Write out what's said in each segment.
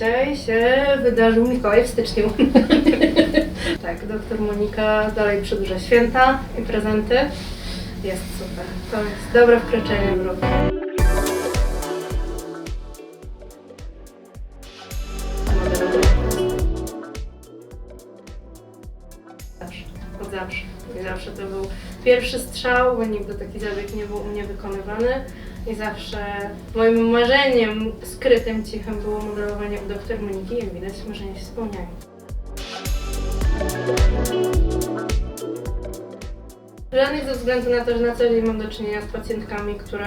dzisiaj się wydarzył Mikołaj w styczniu. tak, doktor Monika dalej przedłuża święta i prezenty. Jest super. To jest dobre wkroczenie w rok. Zawsze, od zawsze. Zawsze to był pierwszy strzał, bo nigdy taki zabieg nie był u mnie wykonywany. I zawsze moim marzeniem skrytym, cichym było modelowanie u doktor Moniki. Jak widać, marzenia się spełniają. Żadnych ze względu na to, że na co dzień mam do czynienia z pacjentkami, które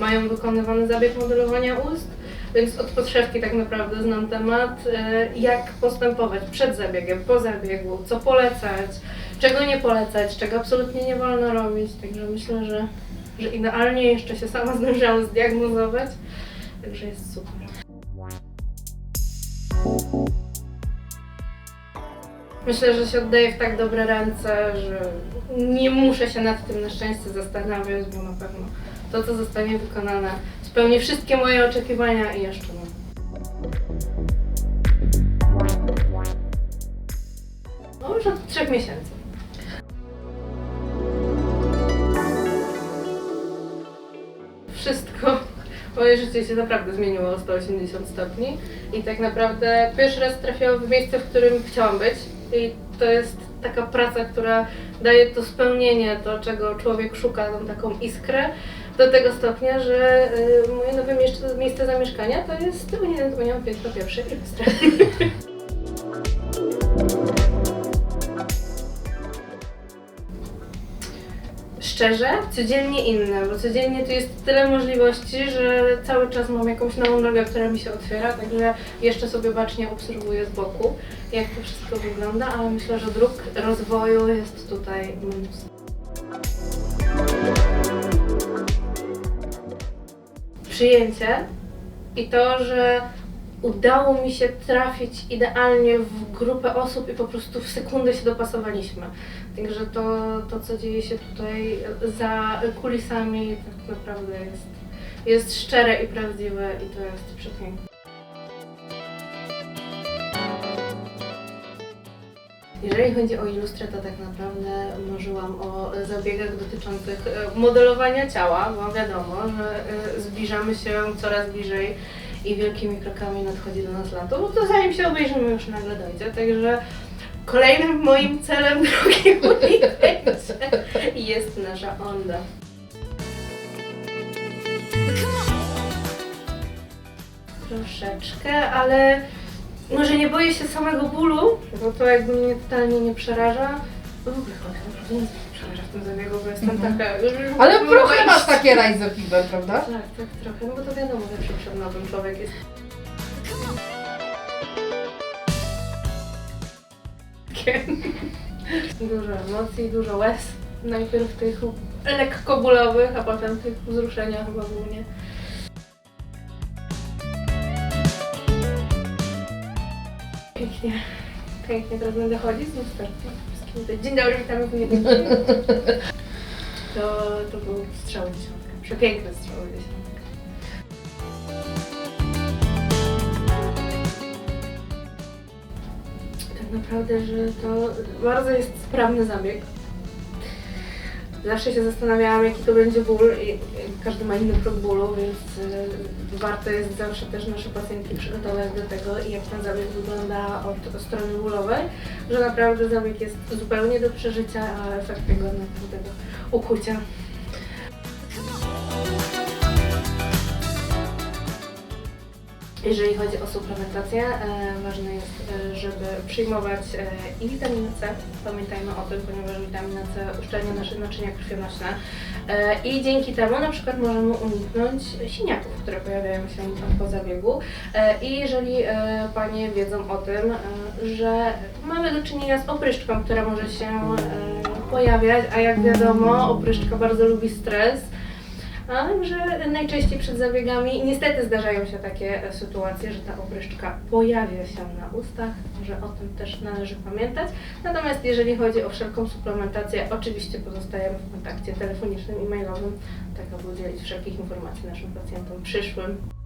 mają wykonywany zabieg modelowania ust, więc od podszewki tak naprawdę znam temat, e, jak postępować przed zabiegiem, po zabiegu, co polecać, czego nie polecać, czego absolutnie nie wolno robić. Także myślę, że, że idealnie jeszcze się sama zdążyłam zdiagnozować, także jest super. Myślę, że się oddaję w tak dobre ręce, że nie muszę się nad tym na szczęście zastanawiać, bo na pewno to, co zostanie wykonane, spełni wszystkie moje oczekiwania i jeszcze no. No już od trzech miesięcy. Wszystko, moje życie się naprawdę zmieniło o 180 stopni i tak naprawdę pierwszy raz trafiłam w miejsce, w którym chciałam być i to jest taka praca, która daje to spełnienie, to czego człowiek szuka, tą taką iskrę, do tego stopnia, że y, moje nowe miejsce, miejsce zamieszkania to jest Unię Unią piętro pierwsze i Szczerze, codziennie inne, bo codziennie tu jest tyle możliwości, że cały czas mam jakąś nową drogę, która mi się otwiera, także jeszcze sobie bacznie obserwuję z boku, jak to wszystko wygląda, ale myślę, że dróg rozwoju jest tutaj mnóstwo. Przyjęcie i to, że udało mi się trafić idealnie w grupę osób i po prostu w sekundę się dopasowaliśmy. Także to, to co dzieje się tutaj za kulisami, tak naprawdę jest, jest szczere i prawdziwe i to jest przepiękne. Jeżeli chodzi o ilustrę, to tak naprawdę marzyłam o zabiegach dotyczących e, modelowania ciała, bo wiadomo, że e, zbliżamy się coraz bliżej i wielkimi krokami nadchodzi do nas lato, bo to zanim się obejrzymy już nagle dojdzie, także kolejnym moim celem drogi jest nasza onda. Troszeczkę, ale może nie boję się samego bólu, bo to jakby mnie totalnie nie przeraża. Naprawdę nic mnie nie przeraża w tym zabiegu, bo jestem Mhm. taka... Ale trochę masz takie rajzofiwe, prawda? Tak, tak, trochę, no bo to wiadomo, lepszy przed nowym człowiek jest. Dużo emocji, dużo łez. Najpierw tych lekko bólowych, a potem tych wzruszenia chyba głównie. Pięknie, pięknie, teraz będę chodzić z lusterkiem. Dzień dobry, witamy w jedynce. To, to był strzał w dziesiątkę. Przepiękny strzał w Tak naprawdę, że to bardzo jest sprawny zabieg. Zawsze się zastanawiałam, jaki to będzie ból i i każdy ma inny próg bólu, więc y, warto jest zawsze też nasze pacjentki przygotować do tego, jak ten zabieg wygląda od strony bólowej, że naprawdę zabieg jest zupełnie do przeżycia, a efekty godne tego ukucia. Jeżeli chodzi o suplementację, e, ważne jest, e, żeby przyjmować e, i witaminę C, pamiętajmy o tym, ponieważ witamina C uszczelnia nasze naczynia krwionośne i dzięki temu na przykład możemy uniknąć siniaków, które pojawiają się po zabiegu. I jeżeli Panie wiedzą o tym, że mamy do czynienia z opryszczką, która może się pojawiać, a jak wiadomo, opryszczka bardzo lubi stres, ale że najczęściej przed zabiegami niestety zdarzają się takie e, sytuacje, że ta opryszczka pojawia się na ustach, że o tym też należy pamiętać. Natomiast jeżeli chodzi o wszelką suplementację, oczywiście pozostajemy w kontakcie telefonicznym i mailowym, tak aby udzielić wszelkich informacji naszym pacjentom przyszłym.